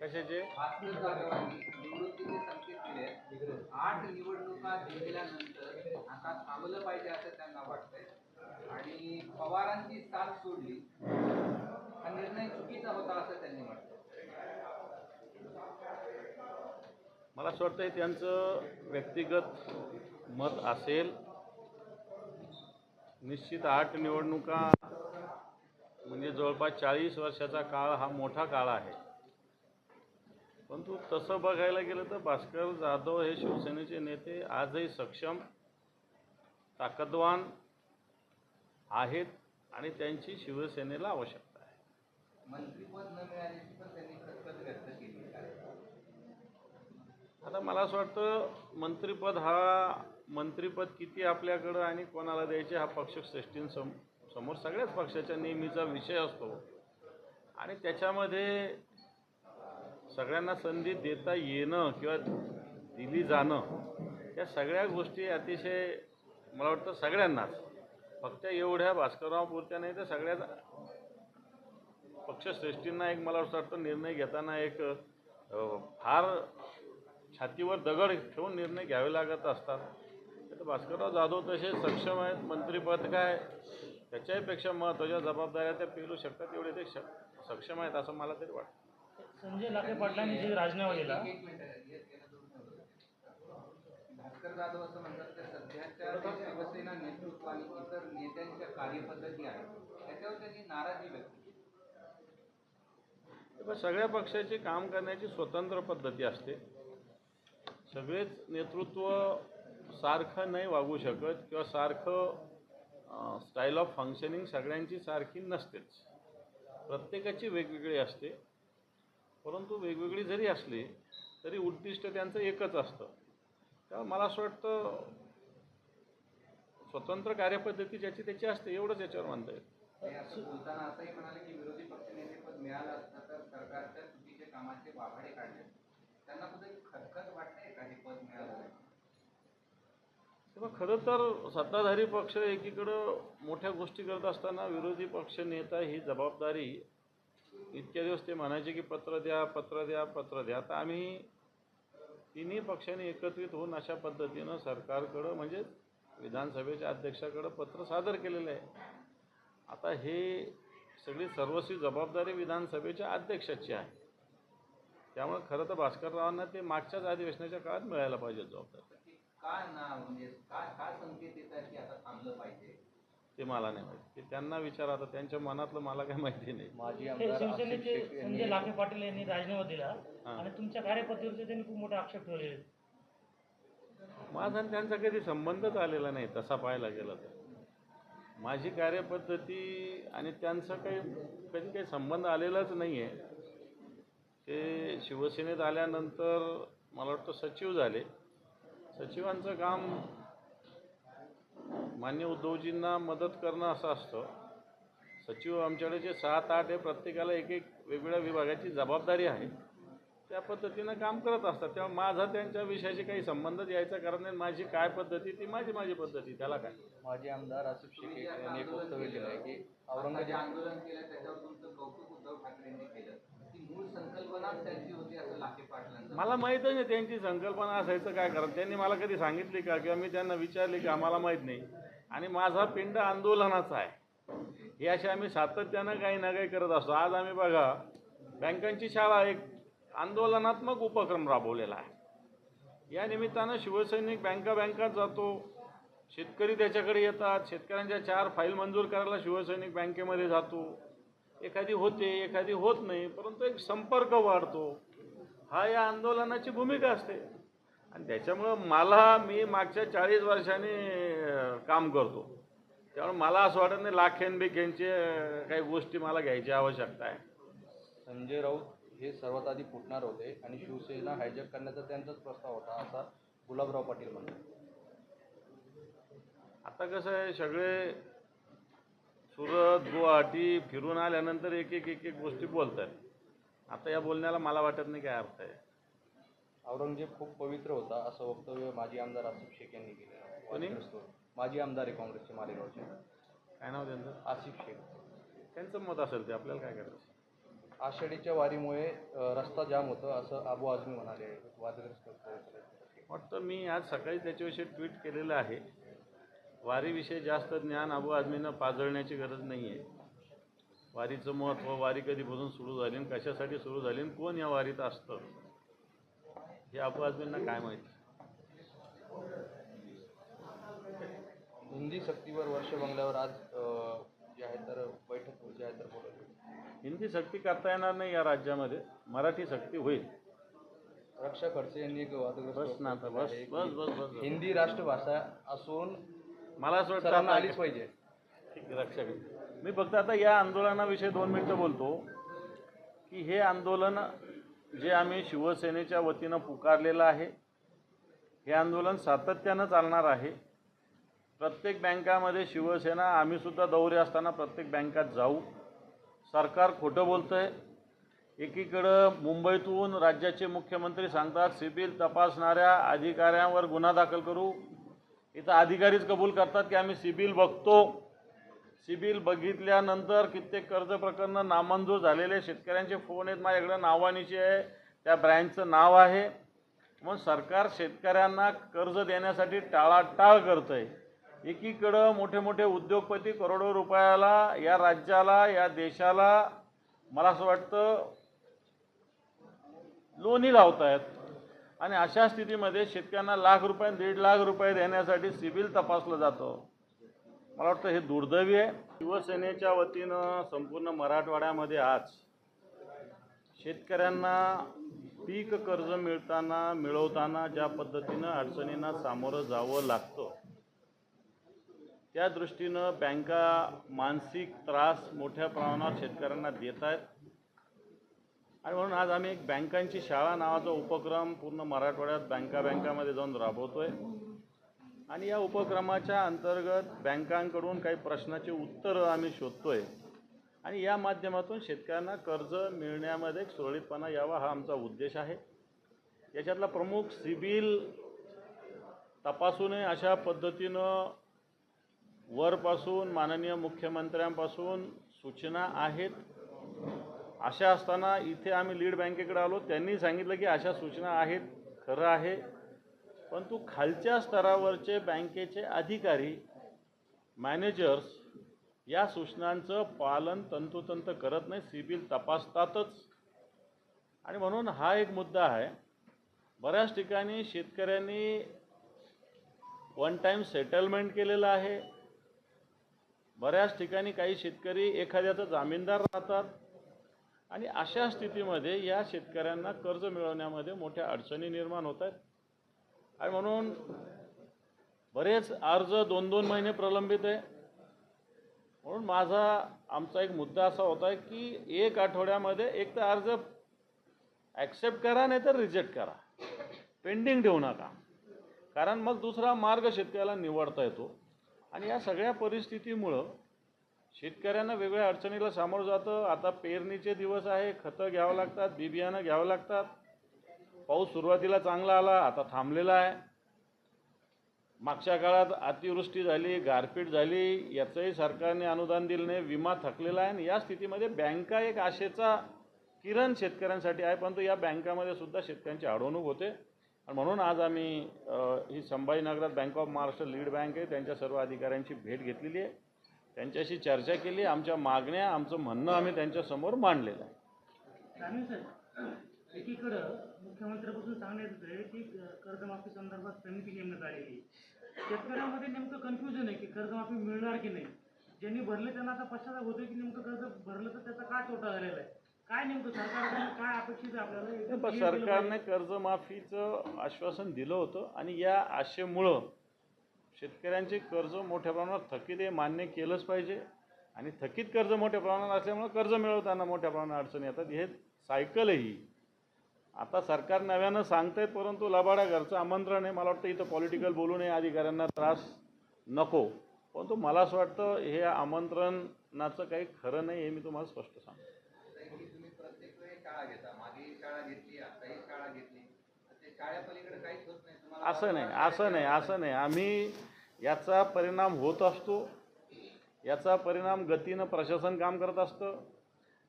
कशाचे. आठ निवडणुका जिंकल्यानंतर आता थांबलं पाहिजे असं त्यांना वाटतंय. आणि पवारांची साथ सोडली. हा निर्णय चुकीचा होता असं त्यांनी म्हटलं. मला असं वाटतं त्यांचं व्यक्तिगत मत असेल. निश्चित आठ निवडणुका म्हणजे जवळपास चाळीस वर्षाचा काळ हा मोठा काळ आहे. परंतु तसं बघायला गेलं तर भास्कर जाधव हे शिवसेनेचे नेते आजही सक्षम ताकदवान आहेत आणि त्यांची शिवसेनेला आवश्यकता आहे. आता मला असं वाटतं मंत्रिपद हा मंत्रिपद किती आपल्याकडं आणि कोणाला द्यायचे हा पक्षश्रेष्ठींसम समोर सगळ्याच पक्षाच्या नेहमीचा विषय असतो. आणि त्याच्यामध्ये सगळ्यांना संधी देता येणं किंवा दिली जाणं या सगळ्या गोष्टी अतिशय मला वाटतं सगळ्यांनाच. फक्त एवढ्या भास्कररावपुरत्या नाही तर सगळ्याच पक्षश्रेष्ठींना एक मला असं वाटतं निर्णय घेताना एक फार छातीवर दगड ठेवून निर्णय घ्यावे लागत असतात. तर भास्करराव जाधव तसे सक्षम आहेत मंत्रिपद काय त्याच्याहीपेक्षा महत्त्वाच्या जबाबदाऱ्या त्या पेलू शकतात एवढे ते सक्षम आहेत असं मला तरी वाटतं. संजय लाखे पाटलांनी जे राजीनामा दिला. भास्कर जाधव असं म्हणतात की सध्याच्या शिवसेना नेतृत्व आणि इतर नेत्यांच्या कार्यपद्धती आहेत त्याच्यावर त्यांनी नाराजी व्यक्त केली. पण सगळ्या पक्षाची काम करण्याची स्वतंत्र पद्धती असते. सगळेच नेतृत्व सारखं नाही वागू शकत किंवा सारखं स्टाईल ऑफ फंक्शनिंग सगळ्यांची सारखी नसतेच. प्रत्येकाची वेगवेगळी असते. परंतु वेगवेगळी जरी असली तरी उद्दिष्ट त्यांचं एकच असतं. तेव्हा मला असं वाटतं स्वतंत्र कार्यपद्धती ज्याची त्याची असते एवढंच याच्यावर मानता येईल. बोलताना असंही म्हणाले की विरोधी पक्षनेतेपद मिळालं असतं तर सरकारच्या चुकीचे कामाचे वाभाडे काढले. त्यांना कुठे खतखत वाटते का हे पद मिळालं? खरं तर सत्ताधारी पक्ष एकीकडं मोठ्या गोष्टी करत असताना विरोधी पक्ष नेता ही जबाबदारी इतक्या दिवस ते म्हणायचे की पत्र द्या पत्र द्या पत्र द्या. आता आम्ही तिन्ही पक्षांनी एकत्रित होऊन अशा पद्धतीनं सरकारकडं म्हणजे विधानसभेच्या अध्यक्षाकडं पत्र सादर केलेलं आहे. आता हे सगळी सर्वस्वी जबाबदारी विधानसभेच्या अध्यक्षाची आहे. त्यामुळे खरं तर भास्कररावांना ते मागच्याच अधिवेशनाच्या काळात मिळायला पाहिजे जबाबदारी. तर ते का ना म्हणजे काय काय संकेत येतात की आता थांबलं पाहिजे? ते मला नाही माहिती. ते त्यांना विचारा आता त्यांच्या मनातलं मला काही माहिती नाही. माजी हे आमदार आसिफ शिवसेनेचे शेख संजय यांनी लाखे पाटील यांनी राजीनामा दिला हां. आणि तुमच्या कार्यपद्धतीवरती त्यांनी खूप मोठे आक्षेप आहेत. माझा आणि त्यांचा कधी संबंधच आलेला नाही तसा पाहायला गेला तर. माझी कार्यपद्धती आणि त्यांचा काही कधी काही संबंध आलेलाच नाही आहे ते शिवसेनेत आल्यानंतर मला वाटतं सचिव झाले. सचिवांचं काम मान्य उद्धवजींना मदत करणं असं असतं. सचिव आमच्याकडे जे सात आठ आहे प्रत्येकाला एक एक वेगवेगळ्या विभागाची जबाबदारी आहे. त्या पद्धतीनं काम करत असतात. तेव्हा माझा त्यांच्या विषयाशी काही संबंधच यायचा कारण नाही माझी काय पद्धती ती माझी माझी पद्धती. त्याला काय? माजी आमदार आसिफ शेख यांनी एक आंदोलन वक्तव्य केलं आहे की औरंगजेब आंदोलन केलं त्याच्यावर तुमचं कौतुक उद्धव ठाकरेंनी केलं. मूळ संकल्पनाच त्यांची होती असं लाखे पाटलांचं. मला माहीतच नाही त्यांची संकल्पना असायचं काय कारण त्यांनी मला कधी सांगितली का? किंवा मी त्यांना विचारले की आम्हाला माहीत नाही. आणि माझा पिंड आंदोलनाचा आहे. हे असे आम्ही सातत्यानं काही ना काही करत असतो. आज आम्ही बघा बँकांची शाळा एक आंदोलनात्मक उपक्रम राबवलेला आहे. या निमित्तानं शिवसैनिक बँका बँकात जातो. शेतकरी त्याच्याकडे येतात. शेतकऱ्यांच्या चार फाईल मंजूर करायला शिवसैनिक बँकेमध्ये जातो. एखादी होते एखादी होत नाही परंतु एक संपर्क वाढतो. हा या आंदोलनाची भूमिका असते. आणि त्याच्यामुळं मला मी मागच्या चाळीस वर्षांनी काम करतो. त्यामुळे मला असं वाटत नाही लाखेन बिखेनचे काही गोष्टी मला घ्यायची आवश्यकता आहे. संजय राऊत हे सर्वात आधी फुटणार होते आणि शिवसेना हायजॅक करण्याचा त्यांचाच प्रस्ताव होता असा गुलाबराव पाटील म्हणतात. आता कसं आहे सगळे सुरत गुवाहाटी फिरून आल्यानंतर एक एक एक एक गोष्टी बोलत आहेत आता या बोलण्याला मला वाटत नाही काय अर्थ आहे. औरंगजेब खूप पवित्र होता असं वक्तव्य माजी आमदार आसिफ शेख यांनी केलं कोणी? माजी आमदार आहे काँग्रेसचे मालेगावचे. काय नाव त्यांचं? आसिफ शेख. त्यांचं मत असेल ते आपल्याला काय करायचं? आषाढीच्या वारीमुळे रस्ता जाम होतं असं आबू आझमी म्हणाले. वादग्रस्त. वाटतं मी आज सकाळी त्याच्याविषयी ट्विट केलेलं आहे. वारीविषयी जास्त ज्ञान अबू आझमीनं पाजळण्याची गरज नाही आहे वारीचं महत्त्व वारी कधीपासून सुरू झाली आणि कशासाठी सुरू झाली आणि कोण या वारीत असतं? हे अबू आझमींना काय माहिती? हिंदी सक्तीवर वर्ष बंगल्यावर आज जे आहे तर बैठक जी आहे तर बोलवली हिंदी सक्ती करता येणार नाही या राज्यामध्ये. मराठी सक्ती होईल. रक्षा खडसे यांनी एक वादग्रस्त बस बस बस बस. हिंदी राष्ट्रभाषा असून मला असं वाटतं आलीच पाहिजे. ठीक आहे, लक्षात घे. मी फक्त आता या आंदोलनाविषयी दोन मिनटं बोलतो की हे आंदोलन जे आम्ही शिवसेनेच्या वतीनं पुकारलेलं आहे हे आंदोलन सातत्यानं चालणार आहे. प्रत्येक बँकामध्ये शिवसेना आम्हीसुद्धा दौरे असताना प्रत्येक बँकात जाऊ. सरकार खोटं बोलतं आहे एकीकडं मुंबईतून राज्याचे मुख्यमंत्री सांगतात सिबिल तपासणाऱ्या अधिकाऱ्यांवर गुन्हा दाखल करू. इथं अधिकारीच कबूल करतात की आम्ही सिबिल बघतो. सिबिल बघितल्यानंतर कित्येक कर्ज प्रकरणं नामंजूर झालेले शेतकऱ्यांचे फोन आहेत. माझ्याकडे नावानिशी आहे. त्या ब्रँचचं नाव आहे. मग सरकार शेतकऱ्यांना कर्ज देण्यासाठी टाळाटाळ करतं आहे एकीकडं मोठे मोठे उद्योगपती करोडो रुपयाला या राज्याला या देशाला मला असं वाटतं लोणी लावत आहेत आणि अशा स्थितीमध्ये शेतकऱ्यांना लाख रुपये दीड लाख रुपये देण्यासाठी सिबिल तपासलं जातं. मला वाटतं हे दुर्दैवी आहे. शिवसेनेच्या वतीनं संपूर्ण मराठवाड्यामध्ये आज शेतकऱ्यांना पीक कर्ज मिळताना मिळवताना ज्या पद्धतीनं अडचणींना सामोरं जावं लागतं त्या दृष्टीनं बँका मानसिक त्रास मोठ्या प्रमाणात शेतकऱ्यांना देत आहेत. आणि म्हणून आज आम्ही एक बँकांची शाळा नावाचा उपक्रम पूर्ण मराठवाड्यात बँका बँकामध्ये जाऊन राबवतोय. आणि या उपक्रमाच्या अंतर्गत बँकांकडून काही प्रश्नाची उत्तरं आम्ही शोधतोय. आणि या माध्यमातून शेतकऱ्यांना कर्ज मिळण्यामध्ये एक सुरळीतपणा यावा हा आमचा उद्देश आहे. याच्यातला प्रमुख सिबिल तपासू नये अशा पद्धतीनं वरपासून माननीय मुख्यमंत्र्यांपासून सूचना आहेत. अशा असताना इथे आम्ही लीड बँकेकडे आलो. त्यांनी सांगितलं की अशा सूचना आहेत खरं आहे. परंतु खालच्या स्तरावरचे बँकेचे अधिकारी मॅनेजर्स या सूचनांचं पालन तंतोतंत करत नाही. सिबिल तपासतातच. आणि म्हणून हा एक मुद्दा आहे. बऱ्याच ठिकाणी शेतकऱ्यांनी वन टाईम सेटलमेंट केलेलं आहे. बऱ्याच ठिकाणी काही शेतकरी एखाद्याचा जामीनदार राहतात. आणि अशा स्थितीमध्ये या शेतकऱ्यांना कर्ज मिळवण्यामध्ये मोठ्या अडचणी निर्माण होत आहेत. आणि म्हणून बरेच अर्ज दोन दोन महिने प्रलंबित आहे. म्हणून माझा आमचा एक मुद्दा असा होता की एक आठवड्यामध्ये एक तर अर्ज ॲक्सेप्ट करा नाही तर रिजेक्ट करा. पेंडिंग ठेवू नका. कारण मग दुसरा मार्ग शेतकऱ्याला निवडता येतो. आणि या सगळ्या परिस्थितीमुळं शेतकऱ्यांना वेगळ्या अडचणीला सामोरं जातं. आता पेरणीचे दिवस आहे. खतं घ्यावं लागतात. बी बियाणं घ्यावं लागतात. पाऊस सुरुवातीला चांगला आला. आता थांबलेला आहे. मागच्या काळात अतिवृष्टी झाली गारपीट झाली. याचंही सरकारने अनुदान दिलं नाही विमा थकलेला आहे. आणि या स्थितीमध्ये बँका एक आशेचा किरण शेतकऱ्यांसाठी आहे. परंतु या बँकामध्ये सुद्धा शेतकऱ्यांची अडवणूक होते. आणि म्हणून आज आम्ही ही संभाजीनगरात bank of Maharashtra lead bank आहे. त्यांच्या सर्व अधिकाऱ्यांची भेट घेतलेली आहे. त्यांच्याशी चर्चा केली आमच्या मागण्या आमचं म्हणणं आम्ही त्यांच्यासमोर मांडलेलं आहे. एकीकडं मुख्यमंत्र्यापासून सांगण्यात येत आहे की कर्जमाफी संदर्भात समिती नेमण्यात आलेली. शेतकऱ्यांमध्ये नेमकं कन्फ्युजन आहे की कर्जमाफी मिळणार की नाही. ज्यांनी भरले त्यांना आता पश्चाताप होतोय की नेमकं कर्ज भरलं तर त्याचा काय तोटा झालेला आहे? काय नेमकं सरकारकडून काय अपेक्षित आहे आपल्याला? सरकारने कर्जमाफीचं आश्वासन दिलं होतं आणि या आशेमुळं शेतकऱ्यांचे कर्ज मोठ्या प्रमाणात थकीत आहे मान्य केलंच पाहिजे. आणि थकीत कर्ज मोठ्या प्रमाणात असल्यामुळं कर्ज मिळवताना मोठ्या प्रमाणात अडचणी येतात. हे सायकल आहे ही आता सरकार नव्यानं सांगतायत परंतु लबाड्या घरचं आमंत्रण आहे. मला वाटतं इथं पॉलिटिकल बोलू नये अधिकाऱ्यांना त्रास नको. परंतु मला असं वाटतं हे आमंत्रणाचं काही खरं नाही हे मी तुम्हाला स्पष्ट सांगतो. ही असं नाही असं नाही असं नाही. आम्ही याचा परिणाम होत असतो. याचा परिणाम गतीनं प्रशासन काम करत असतं.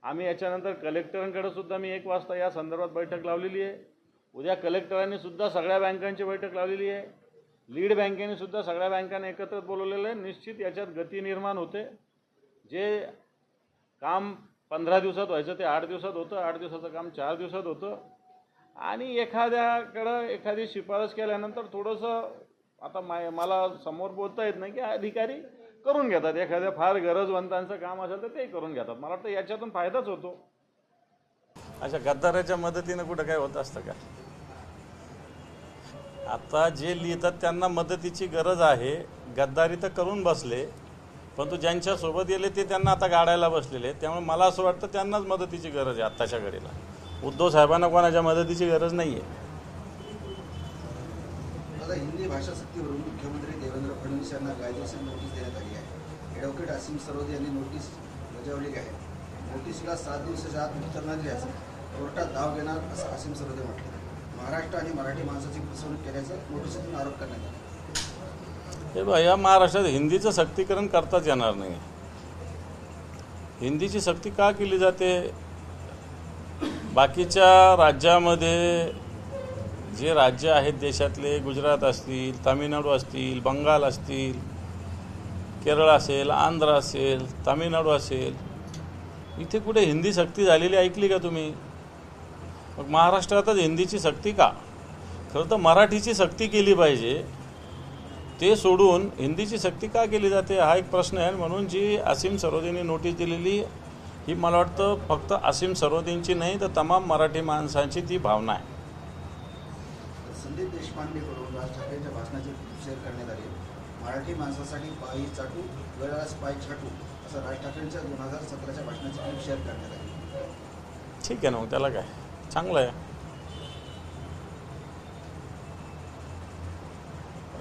आम्ही याच्यानंतर कलेक्टरांकडे सुद्धा मी एक वाजता या संदर्भात बैठक लावलेली आहे. उद्या कलेक्टरांनी सुद्धा सगळ्या बँकांची बैठक लावलेली आहे. लीड बँकेने सुद्धा सगळ्या बँकांना एकत्र बोलवलेलं आहे. निश्चित याच्यात गती निर्माण होते. जे काम पंधरा दिवसात व्हायचं ते आठ दिवसात होतं. आठ दिवसाचं काम चार दिवसात होतं. आणि एखाद्याकडं एखादी शिफारस केल्यानंतर थोडंसं आता माय मला समोर बोलता येत नाही की अधिकारी करून घेतात. एखाद्या फार गरजवंतांचं काम असेल तर ते करून घेतात. मला वाटतं याच्यातून फायदाच होतो. अशा गद्दाराच्या मदतीनं कुठं काय होत असतं का? आता जे लिहितात त्यांना मदतीची गरज आहे. गद्दारी तर करून बसले परंतु ज्यांच्यासोबत गेले ते त्यांना आता गाडायला बसलेले त्यामुळे मला असं वाटतं त्यांनाच मदतीची गरज आहे आत्ताच्या घडीला. उद्धव साहेबांना कोणाच्या मदतीची गरज नाही आहे आता हिंदी भाषा सक्तीवरून मुख्यमंत्री देवेंद्र फडणवीस यांना कायदेशीर नोटीस देण्यात आली आहे. ॲडव्होकेट असीम सरोदे यांनी नोटीस बजावली आहे. नोटीसला सात दिवसाच्या आत उत्तर न दिल्यास कोर्टात धाव घेणार असं असीम सरोदे म्हटलं. महाराष्ट्र आणि मराठी माणसाची फसवणूक केल्याचा नोटीसीतून आरोप करण्यात आला. हे बघा या महाराष्ट्रात हिंदीचं सक्तीकरण करताच येणार नाही. हिंदीची सक्ती का केली जाते? बाकीच्या राज्यामध्ये जे राज्य आहेत देशातले गुजरात असतील तामिळनाडू असतील बंगाल असतील केरळ असेल आंध्र असेल तामिळनाडू असेल इथे कुठे हिंदी सक्ती झालेली ऐकली का तुम्ही? मग महाराष्ट्रातच हिंदीची सक्ती का? खरं तर मराठीची सक्ती केली पाहिजे. ते सोडून हिंदीची सक्ती का केली जाते? हा एक प्रश्न आहे. म्हणून जी असीम सरोदेने नोटीस दिलेली ही मला वाटतं फक्त असीम सरोदेंची नाही तर तमाम मराठी माणसांची ती भावना आहे. संदीप देशपांडेकडून राज ठाकरेंच्या भाषणाची शेअर करण्यात आली. मराठी माणसासाठी पायी चाटू गळास पाय छाटू असं राज ठाकरेंच्या दोन हजार सतराच्या भाषणाची क्लिप शेअर करण्यात आली. ठीक आहे ना मग त्याला काय? चांगलं आहे.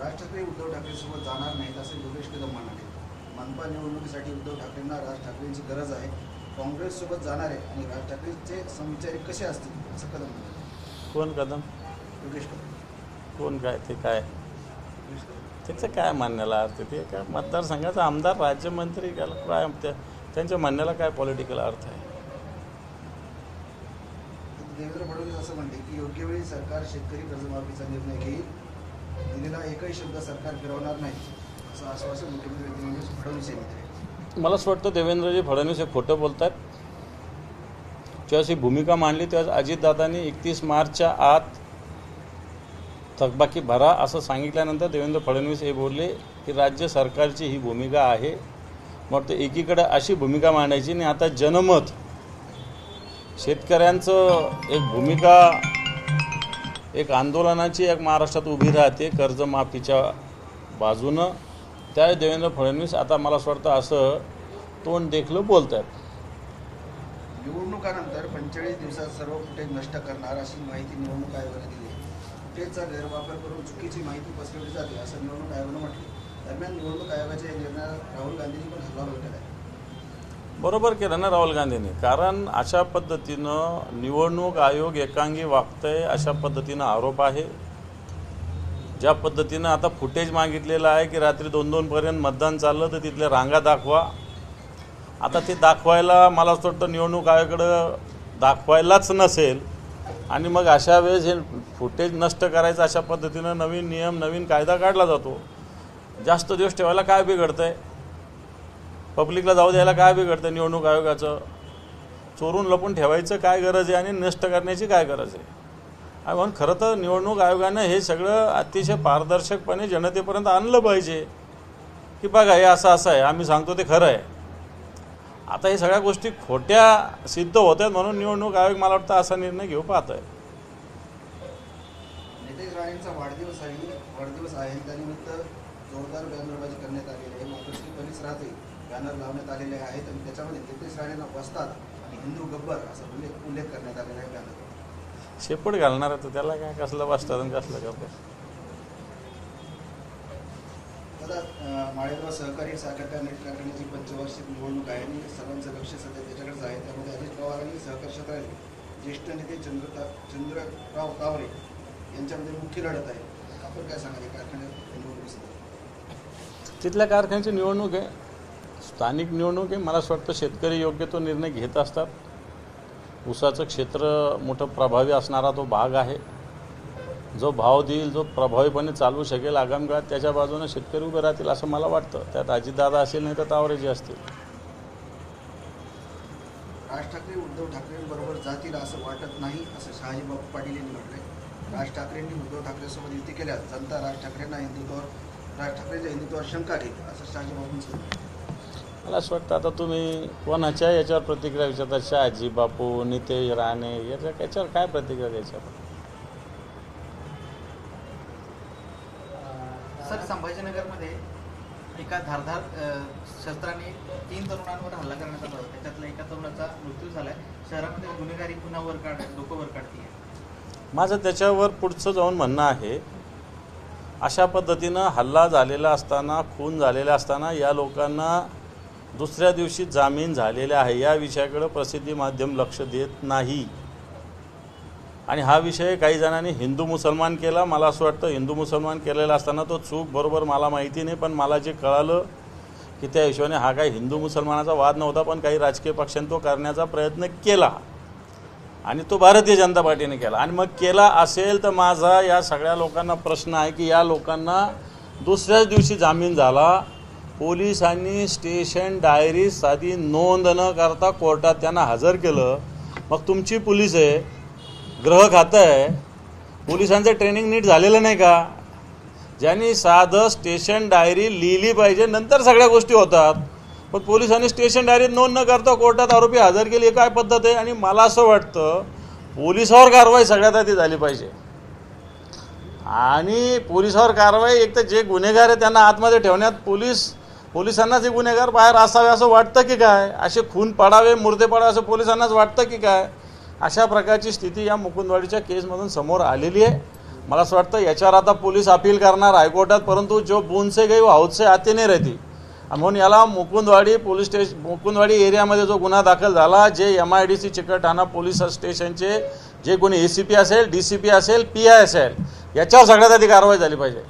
राज ठाकरे उद्धव ठाकरेसोबत जाणार नाहीत असे योगेश कदम म्हणाले. मनपा निवडणुकीसाठी उद्धव ठाकरेंना राज ठाकरेंची गरज आहे. काँग्रेससोबत जाणारे आणि राज ठाकरेंचे समविचारी कसे असतील असं कदम म्हणाले. कोण कदम? योगेश कदम. कोण काय ते काय? त्याचं काय म्हणण्याला अर्थ? ते काय मतदारसंघाचा आमदार राज्यमंत्री काय काय त्या- त्यांच्या म्हणण्याला काय पॉलिटिकल अर्थ आहे? देवेंद्र फडणवीस असं म्हणते की योग्य वेळी सरकार शेतकरी कर्जमाफीचा निर्णय घेईल. दिलेला एकही शब्द सरकार फिरवणार नाही असं आश्वासन मुख्यमंत्री देवेंद्र फडणवीस यांनी दिले. मला असं वाटतं देवेंद्रजी फडणवीस हे खोटं बोलत आहेत जेव्हा अशी भूमिका मांडली तेव्हा अजितदादांनी एकतीस मार्चच्या आत थकबाकी भरा असं सांगितल्यानंतर देवेंद्र फडणवीस हे बोलले की राज्य सरकारची ही भूमिका आहे. मग ते एकीकडे अशी भूमिका मांडायची आणि आता जनमत. शेतकऱ्यांचं एक भूमिका एक आंदोलनाची एक महाराष्ट्रात उभी राहते कर्जमाफीच्या बाजूनं. त्या देवेंद्र फडणवीस आता मला असं वाटतं असं तोंड देखलं बोलत आहेत निवडणुकानंतर पंचेचाळीस दिवसात सर्व फुटेज नष्ट करणार अशी माहिती निवडणूक आयोगाने दिली सत्तेचा गैरवापर करून चुकीची माहिती पसरवली जाते असं निवडणूक आयोगानं म्हटलं दरम्यान निवडणूक आयोगाच्या निर्णयात राहुल गांधींनी पण हल्ला केला आहे. बरोबर केलं ना राहुल गांधींनी. कारण अशा पद्धतीनं निवडणूक आयोग एकांगी वागतंय अशा पद्धतीनं आरोप आहे. ज्या पद्धतीनं आता फुटेज मागितलेलं आहे की रात्री दोन दोनपर्यंत मतदान चाललं तर तिथल्या रांगा दाखवा. आता ते दाखवायला मला असं वाटतं निवडणूक आयोगाकडं दाखवायलाच नसेल. आणि मग अशा वेळेस हे फुटेज नष्ट करायचं अशा पद्धतीनं नवीन नियम नवीन कायदा काढला जातो. जास्त दिवस ठेवायला काय बिघडतं आहे पब्लिकला जाऊ द्यायला काय बिघडतं निवडणूक आयोगाचं? चोरून लपून ठेवायचं काय गरज आहे आणि नष्ट करण्याची काय गरज आहे? आणि म्हणून खरं तर निवडणूक आयोगानं हे सगळं अतिशय पारदर्शकपणे जनतेपर्यंत आणलं पाहिजे. की बघा हे असं असं आहे. आम्ही सांगतो ते खरं आहे. आता हे सगळ्या गोष्टी खोट्या सिद्ध होत आहेत म्हणून निवडणूक आयोग मला वाटतं असा निर्णय घेऊ पाहत आहे राणेंचा वाढदिवस आहे. वाढदिवस आहे. त्यानिमित्त जोरदार बॅनरबाजी करण्यात आलेली आहे. मातोश्री परिसरातही बॅनर लावण्यात आलेले आहेत आणि त्याच्यामध्ये नितेश राणेंना वस्ताद आणि हिंदू गब्बर असा उल्लेख उल्लेख करण्यात आलेला आहे बॅनर शेपट घालणार तर त्याला काय कसलं वाचतात आणि कसलं करतात? दादा माळेगाव सहकारी साखर कारखान्या- कारखान्याची पंचवार्षिक निवडणूक आहे आणि सर्वांचं लक्ष सध्या त्याच्याकडेच आहे. त्यामध्ये अजित पवार आणि सहकार क्षेत्रातील ज्येष्ठ नेते चंद्र चंद्रराव तावरे यांच्यामध्ये मुख्य लढत आहे. आपण काय सांगाल? या कारखान्यात निवडणुकीसंदर्भात तिथल्या कारखान्याची निवडणूक आहे. स्थानिक निवडणूक आहे. मला असं वाटतं शेतकरी योग्य तो निर्णय घेत असतात. ऊसाचं क्षेत्र मोठं प्रभावी असणारा तो भाग आहे. जो भाव देईल जो प्रभावीपणे चालवू शकेल आगामी काळात त्याच्या बाजूने शेतकरी उभे राहतील असं मला वाटतं. त्यात अजितदादा असेल नाही तर तावरेजी असतील. राज ठाकरे उद्धव ठाकरेंबरोबर जातील असं वाटत नाही असं शहाजीबाबू पाटील यांनी म्हटलंय. राज ठाकरेंनी उद्धव ठाकरेसोबत युती केल्यास जनता राज ठाकरेंना हिंदुत्वावर राज ठाकरेंच्या हिंदुत्वावर शंका घेईल असं शहाजीबाबूंचं. मला असं वाटतं आता तुम्ही कोणाच्या याच्यावर प्रतिक्रिया विचारता शहाजी बापू नितेश राणे याच्या याच्यावर काय प्रतिक्रिया द्यायची आपण? सर संभाजीनगरमध्ये एका धारधार शस्त्राने तीन तरुणांवर हल्ला करण्यात आला होता. त्याच्यातल्या एका तरुणाचा मृत्यू झालाय. शहरामध्ये गुन्हेगारी पुन्हा वर काढ डोकं वर काढतीये. माझं त्याच्यावर पुढचं जाऊन म्हणणं आहे अशा पद्धतीनं हल्ला झालेला असताना खून झालेला असताना या लोकांना दुसऱ्या दिवशी जामीन झालेला आहे. या विषयाकडं प्रसिद्धी माध्यम लक्ष देत नाही. आणि हा विषय काही जणांनी हिंदू मुसलमान केला. मला असं वाटतं हिंदू मुसलमान केलेला असताना तो चूक बरोबर मला माहिती नाही पण मला जे कळालं की त्या हिशोबाने हा काही हिंदू मुसलमानाचा वाद नव्हता पण काही राजकीय पक्षांनी तो करण्याचा प्रयत्न केला. आणि तो भारतीय जनता पार्टीने केला. आणि मग केला असेल तर माझा या सगळ्या लोकांना प्रश्न आहे की या लोकांना दुसऱ्याच दिवशी जामीन झाला. पोलिसांनी स्टेशन डायरी साधी नोंद न करता कोर्टात त्यांना हजर केलं. मग तुमची पोलीस आहे ग्रह खातं आहे. पोलिसांचं ट्रेनिंग नीट झालेलं नाही का? ज्यांनी साधं स्टेशन डायरी लिहिली पाहिजे नंतर सगळ्या गोष्टी होतात. पण पोलिसांनी स्टेशन डायरीत नोंद न करता कोर्टात आरोपी हजर केली. हे काय पद्धत आहे? आणि मला असं वाटतं पोलिसावर कारवाई सगळ्यात आधी झाली पाहिजे. आणि पोलिसावर कारवाई एक तर जे गुन्हेगार आहे त्यांना आतमध्ये ठेवण्यात पोलीस पोलिसांनाच हे गुन्हेगार बाहेर असावे असं वाटतं की काय? असे खून पडावे मुर्दे पडावे असं पोलिसांनाच वाटतं की काय? अशा प्रकारची स्थिती या मुकुंदवाडीच्या केसमधून समोर आलेली आहे. मला असं वाटतं याच्यावर आता पोलीस अपील करणार हायकोर्टात परंतु जो बुनसे गई व हौदसे आते नाही रहती म्हणून याला मुकुंदवाडी पोलीस स्टेशन मुकुंदवाडी एरियामध्ये जो गुन्हा दाखल झाला जे M I D C Chikalthana police स्टेशनचे जे कोणी ए सी पी असेल डी सी पी असेल पी आय असेल याच्यावर सगळ्यात आधी कारवाई झाली पाहिजे.